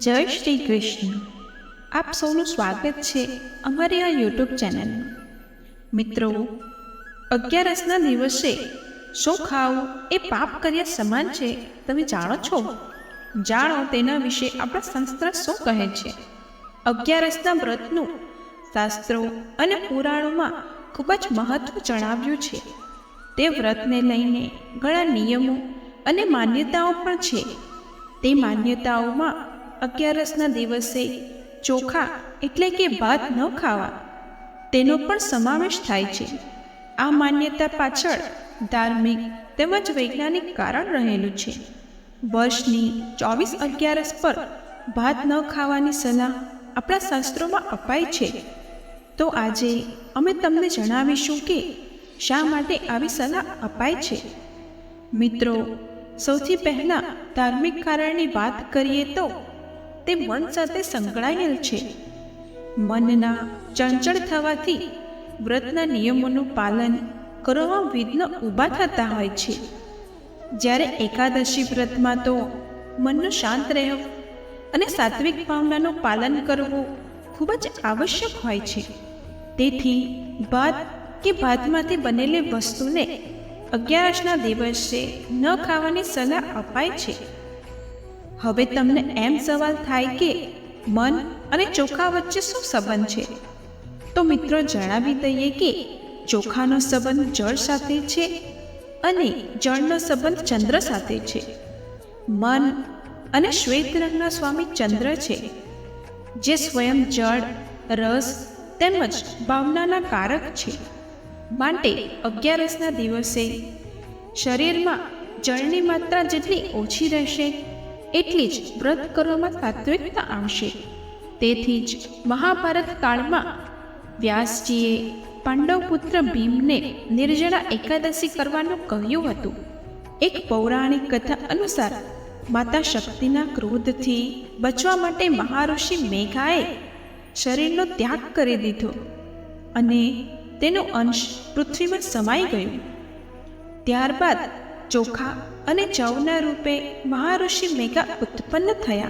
જય શ્રી કૃષ્ણ આપ સૌનું સ્વાગત છે અમારી આ યુટ્યુબ ચેનલમાં મિત્રો, અગિયારસના દિવસે શું ખાવું એ પાપ કર્યા સમાન છે, તમે જાણો છો? જાણો તેના વિશે આપણા શાસ્ત્ર શું કહે છે? અગિયારસના વ્રતનું શાસ્ત્રો અને પુરાણોમાં ખૂબ જ મહત્વ જણાવ્યું છે. તે વ્રતને લઈને ઘણા નિયમો અને માન્યતાઓ પણ છે. તે માન્યતાઓમાં અગિયારસના દિવસે ચોખા એટલે કે ભાત ન ખાવા. તેનો પણ સમાવેશ થાય છે. આ માન્યતા પાછળ ધાર્મિક તેમજ વૈજ્ઞાનિક કારણ રહેલું છે. વર્ષની ચોવીસ અગિયારસ પર ભાત ન ખાવાની સલાહ આપણા શાસ્ત્રોમાં અપાય છે. તો આજે અમે તમને જણાવીશું કે શા માટે આવી સલાહ અપાય છે. મિત્રો, સૌથી પહેલાં ધાર્મિક કારણની વાત કરીએ તો તે મન સાથે સંકળાયેલ છે. મનના ચંચળ થવાથી વ્રતના નિયમોનું પાલન કરવામાં વિઘ્ન ઊભા થતા હોય છે. જ્યારે એકાદશી વ્રતમાં તો મનનું શાંત રહેવું અને સાત્વિક ભાવનાનું પાલન કરવું ખૂબ જ આવશ્યક હોય છે. તેથી ભાત કે ભાતમાંથી બનેલી વસ્તુને અગિયારસના દિવસે ન ખાવાની સલાહ અપાય છે. હવે તમને એમ સવાલ થાય કે મન અને ચોખા વચ્ચે શું સંબંધ છે? તો મિત્રો જણાવી દઈએ કે ચોખાનો સંબંધ જળ સાથે છે અને જળનો સંબંધ ચંદ્ર સાથે છે. મન અને શ્વેત રંગના સ્વામી ચંદ્ર છે, જે સ્વયં જળ, રસ તેમજ ભાવનાના કારક છે. માટે અગિયારસના દિવસે શરીરમાં જળની માત્રા જેટલી ઓછી રહેશે એટલી જ વ્રત કરવામાં સાત્વિકતા આવશે. તેથી જ મહાભારત કાળમાં વ્યાસજીએ પાંડવ પુત્ર ભીમને નિર્જળા એકાદશી કરવાનું કહ્યું હતું. એક પૌરાણિક કથા અનુસાર માતા શક્તિના ક્રોધથી બચવા માટે મહાઋષિ મેઘાએ શરીરનો ત્યાગ કરી દીધો અને તેનો અંશ પૃથ્વીમાં સમાઈ ગયો. ત્યારબાદ ચોખા અને જવના રૂપે મહાઋષિ મેઘા ઉત્પન્ન થયા.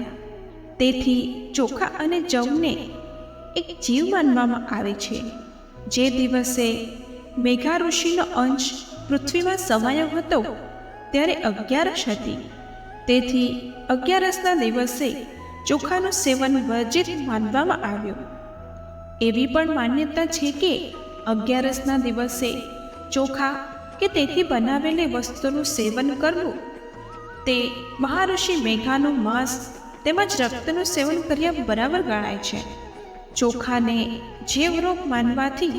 તેથી ચોખા અને જવને એક જીવ માનવામાં આવે છે. જે દિવસે મેઘા ઋષિનો અંશ પૃથ્વીમાં સમાયો હતો, ત્યારે અગિયારસ હતી. તેથી અગિયારસના દિવસે ચોખાનું સેવન વર્જિત માનવામાં આવ્યું. એવી પણ માન્યતા છે કે અગિયારસના દિવસે ચોખા કે તેથી બનાવેલી વસ્તુનું સેવન કરવું. તે મહાઋષિ મેઘાનું માંસ તેમજ રક્તનું સેવન કર્યા બરાબર ગણાય છે. ચોખાને જીવરોગ માનવાથી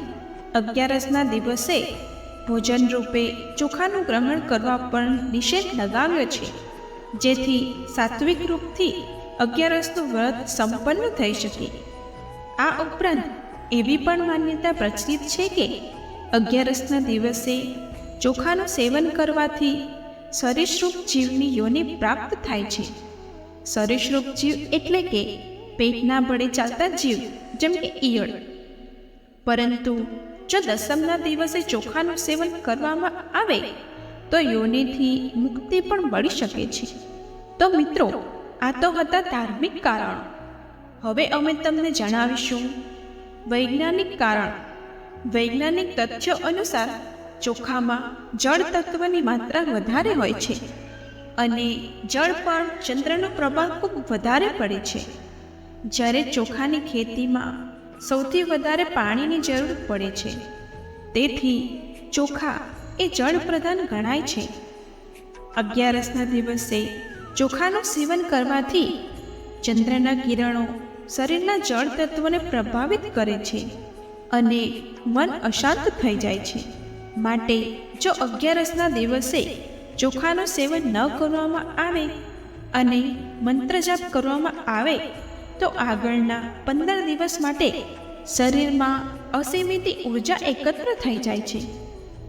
અગિયારસના દિવસે ભોજન રૂપે ચોખાનું ગ્રહણ કરવા પણ નિષેધ લગાવ્યો છે. જેથી સાત્વિક રૂપથી અગિયારસનું વ્રત સંપન્ન થઈ શકે. આ ઉપરાંત એવી પણ માન્યતા પ્રચલિત છે કે અગિયારસના દિવસે ચોખાનું સેવન કરવાથી સરીસૃપ જીવની યોનિ પ્રાપ્ત થાય છે. સરીસૃપ જીવ એટલે કે પેટના બળે ચાલતા જીવ, જેમ કે ઈયળ. પરંતુ જો દસમના દિવસે ચોખાનું સેવન કરવામાં આવે, તો યોનિથી મુક્તિ પણ મળી શકે છે. તો મિત્રો, આ તો હતા ધાર્મિક કારણો. હવે અમે તમને જણાવીશું વૈજ્ઞાનિક કારણ. વૈજ્ઞાનિક તથ્યો અનુસાર ચોખામાં જળ તત્વની માત્રા વધારે હોય છે અને જળ પર ચંદ્રનો પ્રભાવ ખૂબ વધારે પડે છે. જ્યારે ચોખાની ખેતીમાં સૌથી વધારે પાણીની જરૂર પડે છે, તેથી ચોખા એ જળ પ્રધાન ગણાય છે. અગિયારસના દિવસે ચોખાનું સેવન કરવાથી ચંદ્રના કિરણો શરીરના જળ તત્વોને પ્રભાવિત કરે છે અને મન અશાંત થઈ જાય છે. માટે જો અગિયારસના દિવસે ચોખાનું સેવન ન કરવામાં આવે અને મંત્ર જાપ કરવામાં આવે, તો આગળના પંદર દિવસ માટે શરીરમાં અસીમિત ઊર્જા એકત્ર થઈ જાય છે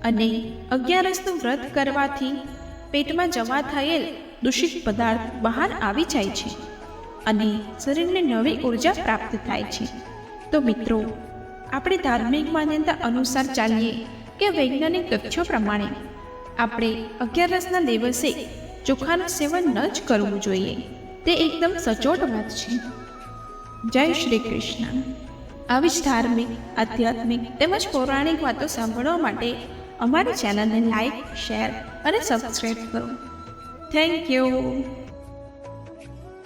અને અગિયારસનું વ્રત કરવાથી પેટમાં જમા થયેલ દૂષિત પદાર્થ બહાર આવી જાય છે અને શરીરને નવી ઊર્જા પ્રાપ્ત થાય છે. તો મિત્રો, આપણે ધાર્મિક માન્યતા અનુસાર ચાલીએ. કે વૈજ્ઞાનિક તથ્યો પ્રમાણે, આપણે અગિયારસના દિવસે ચોખાનું સેવન ન જ કરવું જોઈએ. તે એકદમ સચોટ વાત છે. જય શ્રી કૃષ્ણ. આવી જ ધાર્મિક, આધ્યાત્મિક તેમજ પૌરાણિક વાતો સાંભળવા માટે અમારી ચેનલને લાઈક, શેર અને સબસ્ક્રાઈબ કરો. Thank you.